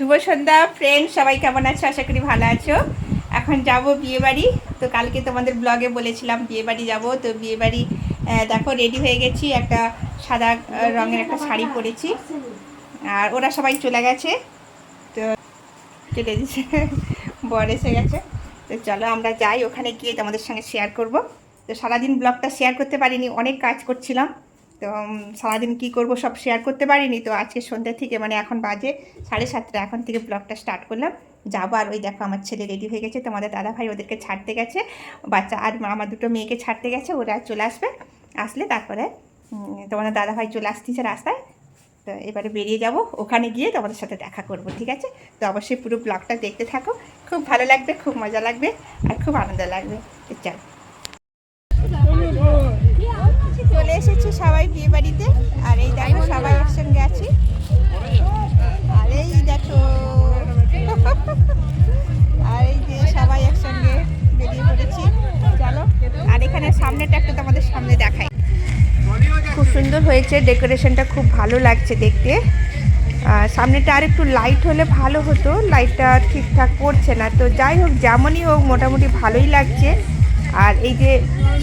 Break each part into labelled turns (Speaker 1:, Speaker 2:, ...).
Speaker 1: শুভ সন্ধ্যা friend সবাই কেমন আছো? আশা করি ভালো আছো। এখন যাব বিয়ে বাড়ি তো কালকে তোমাদের ব্লগে বলেছিলাম বিয়ে বাড়ি যাব। তো বিয়ে বাড়ি দেখো রেডি হয়ে গেছি। একটা সাদা রঙের একটা শাড়ি পরেছি। আর ওরা সবাই চলে গেছে। তো কেটে দিচ্ছে বর এসে গেছে। তো চলো আমরা যাই। ওখানে গিয়ে তোমাদের সঙ্গে শেয়ার করব। তো সারাদিন ব্লগটা শেয়ার করতে পারিনি। অনেক কাজ করছিলাম। তো সারাদিন কি করব সব শেয়ার করতে পারিনি। তো আজকে সন্ধ্যা থেকে মানে এখন বাজে সাড়ে সাতটা, এখন থেকে ব্লগটা স্টার্ট করলাম। যাব আর ওই দেখো আমার ছেলে রেডি হয়ে গেছে। তোমাদের দাদা ভাই ওদেরকে ছাড়তে গেছে। বাচ্চা আর আমার দুটো মেয়েকে ছাড়তে গেছে। ওরা চলে আসবে। আসলে তারপরে তোমাদের দাদা ভাই চলে আসতেছে রাস্তায়। তো এবারে বেরিয়ে যাব। ওখানে গিয়ে তোমাদের সাথে দেখা করব, ঠিক আছে? তো অবশ্যই পুরো ব্লগটা দেখতে থাকো। খুব ভালো লাগবে, খুব মজা লাগবে, আর খুব আনন্দ লাগবে। চলে। সামনেটা একটু তোমাদের সামনে দেখাই। খুব সুন্দর হয়েছে, ডেকোরেশনটা খুব ভালো লাগছে দেখতে। সামনেটা আর একটু লাইট হলে ভালো হতো লাইটটা ঠিকঠাক করছে না। তো যাই হোক, যেমনই হোক, মোটামুটি ভালোই লাগছে। এই যে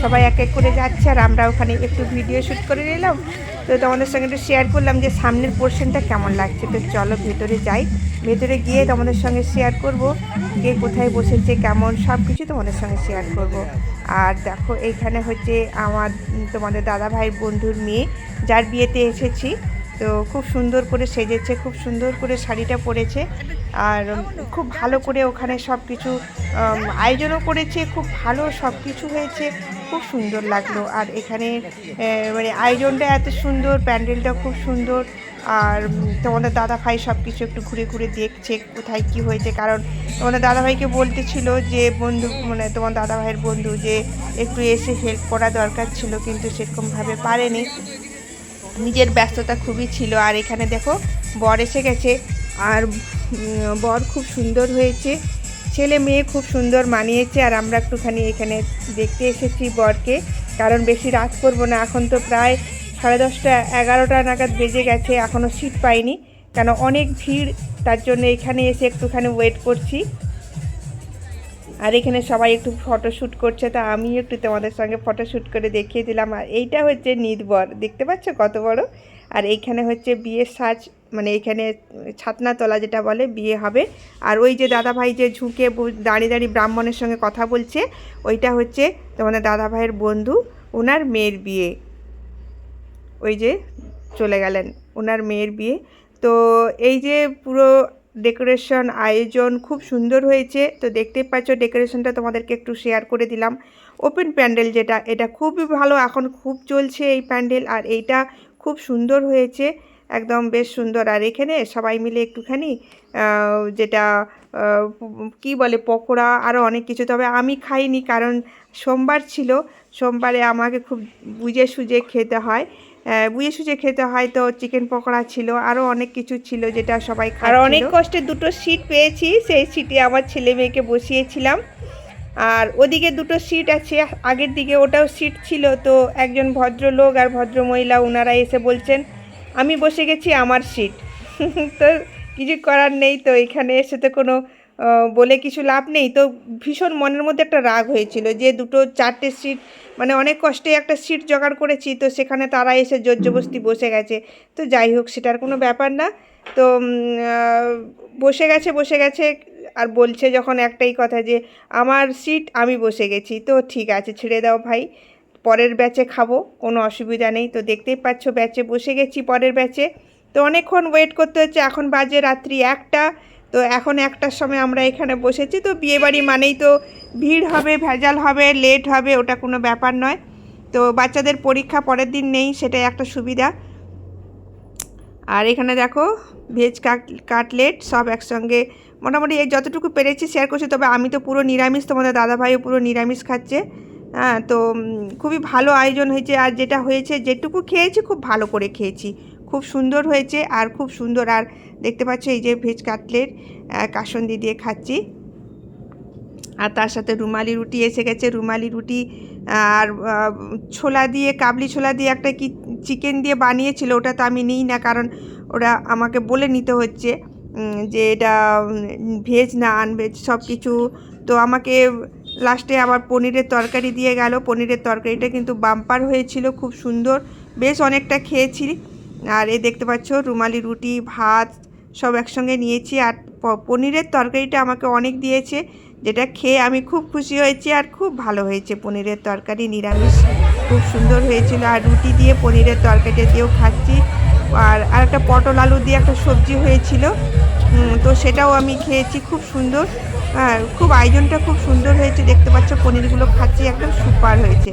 Speaker 1: সবাই এক এক করে যাচ্ছে আর আমরা ওখানে একটু ভিডিও শ্যুট করে নিলাম। তো তোমাদের সঙ্গে একটু শেয়ার করলাম যে সামনের পোর্শনটা কেমন লাগছে। তো চলো ভেতরে যাই। ভেতরে গিয়ে তোমাদের সঙ্গে শেয়ার করব কে কোথায় বসেছে, কেমন সব কিছু তোমাদের সঙ্গে শেয়ার করব। আর দেখো এইখানে হচ্ছে আমার, তোমাদের দাদা ভাইয়ের বন্ধুর মেয়ে, যার বিয়েতে এসেছি। তো খুব সুন্দর করে সেজেছে, খুব সুন্দর করে শাড়িটা পরেছে আর খুব ভালো করে ওখানে সব কিছু আয়োজনও করেছে, খুব ভালো সব কিছু হয়েছে, খুব সুন্দর লাগল। আর এখানে মানে আয়োজনটা এত সুন্দর, প্যান্ডেলটা খুব সুন্দর, আর তোমাদের দাদা ভাই সব কিছু একটু ঘুরে ঘুরে দেখছে কোথায় কি হয়েছে। কারণ তোমাদের দাদা ভাইকে বলতেছিল যে বন্ধু মানে তোমার দাদা ভাইয়ের বন্ধু যে একটু এসে হেল্প করা দরকার ছিল, কিন্তু সেরকমভাবে পারেনি। নিজের ব্যস্ততা খুবই ছিল। আর এখানে দেখো, বর এসে গেছে। আর বর খুব সুন্দর হয়েছে। ছেলে মেয়ে খুব সুন্দর মানিয়েছে। আর আমরা একটুখানি এখানে দেখতে এসেছি বরকে। কারণ বেশি রাত করব না। এখন তো প্রায় সাড়ে দশটা, এগারোটা নাগাদ বেজে গেছে। এখনও সিট পাইনি। কেন, অনেক ভিড়। তার জন্য এখানে এসে একটুখানি ওয়েট করছি। আর এখানে সবাই একটু ফটোশ্যুট করছে, তা আমি একটু তোমাদের সঙ্গে ফটোশ্যুট করে দেখিয়ে দিলাম। আর এইটা হচ্ছে নিদবর দেখতে পাচ্ছ কত বড়? আর এইখানে হচ্ছে বিয়ের সাজ মানে এখানে ছাতনা ছাতনাতলা যেটা বলে, বিয়ে হবে। আর ওই যে দাদা ভাই যে ঝুঁকে দাঁড়িয়ে দাঁড়িয়ে ব্রাহ্মণের সঙ্গে কথা বলছে, ওইটা হচ্ছে তোমাদের দাদা ভাইয়ের বন্ধু ওনার মেয়ের বিয়ে। ওই যে চলে গেলেন ওনার মেয়ের বিয়ে। তো এই যে পুরো ডেকোরেশন আয়োজন খুব সুন্দর হয়েছে। তো দেখতেই পাচ্ছ, ডেকোরেশনটা তোমাদেরকে একটু শেয়ার করে দিলাম। ওপেন প্যান্ডেল যেটা, এটা খুবই ভালো, এখন খুব চলছে এই প্যান্ডেল আর এইটা খুব সুন্দর হয়েছে, একদম বেশ সুন্দর। আর এখানে সবাই মিলে একটুখানি যেটা কি বলে, পকোড়া আরও অনেক কিছু। তবে আমি খাইনি কারণ সোমবার ছিল, সোমবারে আমাকে খুব বুঝে সুঝে খেতে হয়। বুঝে সুঝে খেতে হয় তো চিকেন পকোড়া ছিল আরও অনেক কিছু ছিল যেটা সবাই আর অনেক কষ্টে দুটো সিট পেয়েছি সেই সিটে আমার ছেলে মেয়েকে বসিয়েছিলাম। আর ওদিকে দুটো সিট আছে আগের দিকে ওটাও সিট ছিল তো একজন ভদ্রলোক আর ভদ্রমহিলা ওনারা এসে বলছেন আমি বসে গেছি আমার সিট তো কিছু করার নেই তো এখানে এসে তো কোনো বলে কিছু লাভ নেই। তো ভীষণ মনের মধ্যে একটা রাগ হয়েছিল যে দুটো চারটে সিট মানে অনেক কষ্টে একটা সিট জোগাড় করেছি, তো সেখানে তারা এসে জোরজবস্তি বসে গেছে। তো যাই হোক, সেটার কোনো ব্যাপার না। তো বসে গেছে বসে গেছে, আর বলছে যখন একটাই কথা যে, আমার সিট, আমি বসে গেছি। তো ঠিক আছে, ছেড়ে দাও ভাই, পরের ব্যাচে খাব, কোনো অসুবিধা নেই। তো দেখতেই পাচ্ছ, ব্যাচে বসে গেছি পরের ব্যাচে। তো অনেকক্ষণ ওয়েট করতে হচ্ছে, এখন বাজে রাত্রি একটা। তো এখন একটার সময় আমরা এখানে বসেছি। তো বিয়েবাড়ি মানেই তো ভিড় হবে, ভেজাল হবে লেট হবে, ওটা কোনো ব্যাপার নয়। তো বাচ্চাদের পরীক্ষা পরের দিন নেই, সেটাই একটা সুবিধা। আর এখানে দেখো, ভেজ কাটলেট সব একসঙ্গে মোটামুটি এই যতটুকু পেরেছি শেয়ার করছি, তবে আমি তো পুরো নিরামিষ, তোমাদের দাদাভাইও পুরো নিরামিষ খাচ্ছে। হ্যাঁ তো খুবই ভালো আয়োজন হয়েছে। আর যেটা হয়েছে, যেটুকু খেয়েছি, খুব ভালো করে খেয়েছি। খুব সুন্দর হয়েছে আর খুব সুন্দর। আর দেখতে পাচ্ছ এই যে ভেজ কাটলেট কাসন্দি দিয়ে খাচ্ছি। আর তার সাথে রুমালি রুটি এসে গেছে। রুমালি রুটি আর ছোলা দিয়ে, কাবলি ছোলা দিয়ে একটা কি, চিকেন দিয়ে বানিয়েছিল। ওটা তো আমি নিই না, কারণ ওরা আমাকে বলে নিতে হচ্ছে যে এটা ভেজ না আনভেজ সব কিছু তো আমাকে লাস্টে আবার পনিরের তরকারি দিয়ে গেল। পনিরের তরকারিটা কিন্তু বাম্পার হয়েছিল, খুব সুন্দর। বেশ অনেকটা খেয়েছি। আর এই দেখতে পাচ্ছ, রুমালি, রুটি, ভাত সব একসঙ্গে নিয়েছি আর পনিরের তরকারিটা আমাকে অনেক দিয়েছে, যেটা খেয়ে আমি খুব খুশি হয়েছি আর খুব ভালো হয়েছে পনিরের তরকারি, নিরামিষ। খুব সুন্দর হয়েছিল আর রুটি দিয়ে পনিরের তরকারিটা দিয়েও খাচ্ছি। আর আর একটা পটল আলু দিয়ে একটা সবজি হয়েছিল তো সেটাও আমি খেয়েছি, খুব সুন্দর। খুব আয়োজনটা খুব সুন্দর হয়েছে, দেখতে পাচ্ছ পনিরগুলো খাচ্ছি, একদম সুপার হয়েছে।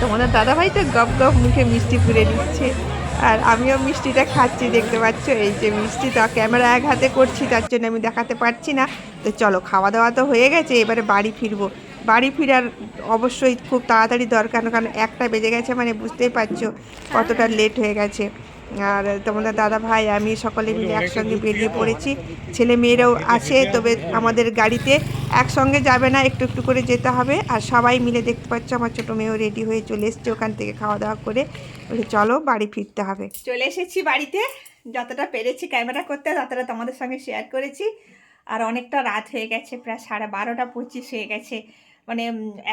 Speaker 1: তোমাদের দাদাভাই তো গপ গপ মুখে মিষ্টি পুড়ে দিচ্ছে। আর আমিও মিষ্টিটা খাচ্ছি, দেখতে পাচ্ছ? এই যে মিষ্টি তো ক্যামেরা এক হাতে করছি, তার জন্য আমি দেখাতে পারছি না। তো চলো খাওয়া দাওয়া তো হয়ে গেছে, এবারে বাড়ি ফিরবো। বাড়ি ফিরার অবশ্যই খুব তাড়াতাড়ি দরকার, কারণ একটা বেজে গেছে মানে বুঝতেই পারছ কতটা লেট হয়ে গেছে। আর তোমাদের দাদা ভাই আমি সকলে মিলে একসঙ্গে বেরিয়ে পড়েছি। ছেলে মেয়েরাও আছে তবে আমাদের গাড়িতে একসঙ্গে যাবে না একটু একটু করে যেতে হবে। আর সবাই মিলে দেখতে পাচ্ছ আমার ছোটো মেয়েও রেডি হয়ে চলে এসছে ওখান থেকে খাওয়া দাওয়া করে। বলে চলো বাড়ি ফিরতে হবে। চলে এসেছি বাড়িতে। যতটা পেরেছি ক্যামেরা করতে ততটা তোমাদের সঙ্গে শেয়ার করেছি। আর অনেকটা রাত হয়ে গেছে প্রায় সাড়ে বারোটা পঁচিশ হয়ে গেছে। মানে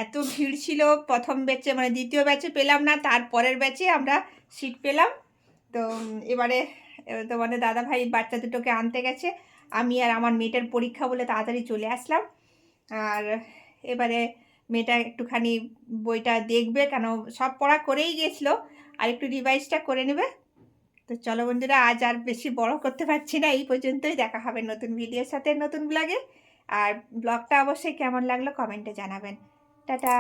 Speaker 1: এত ভিড় ছিল। প্রথম ব্যাচে মানে দ্বিতীয় ব্যাচে পেলাম না তারপরের ব্যাচে আমরা সিট পেলাম। তো এবারে তোমাদের দাদা ভাই বাচ্চা দুটোকে আনতে গেছে। আমি আর আমার মেয়েটার পরীক্ষা বলে তাড়াতাড়ি চলে আসলাম। আর এবারে মেয়েটা একটুখানি বইটা দেখবে, কেন সব পড়া করেই গেছিল। আর একটু রিভাইজটা করে নেবে। তো চলো বন্ধুরা, আজ আর বেশি বড় করতে পারছি না। এই পর্যন্তই দেখা হবে নতুন ভিডিওর সাথে, নতুন ব্লগে। আর ব্লগটা অবশ্যই কেমন লাগল কমেন্টে জানাবেন। টাটা!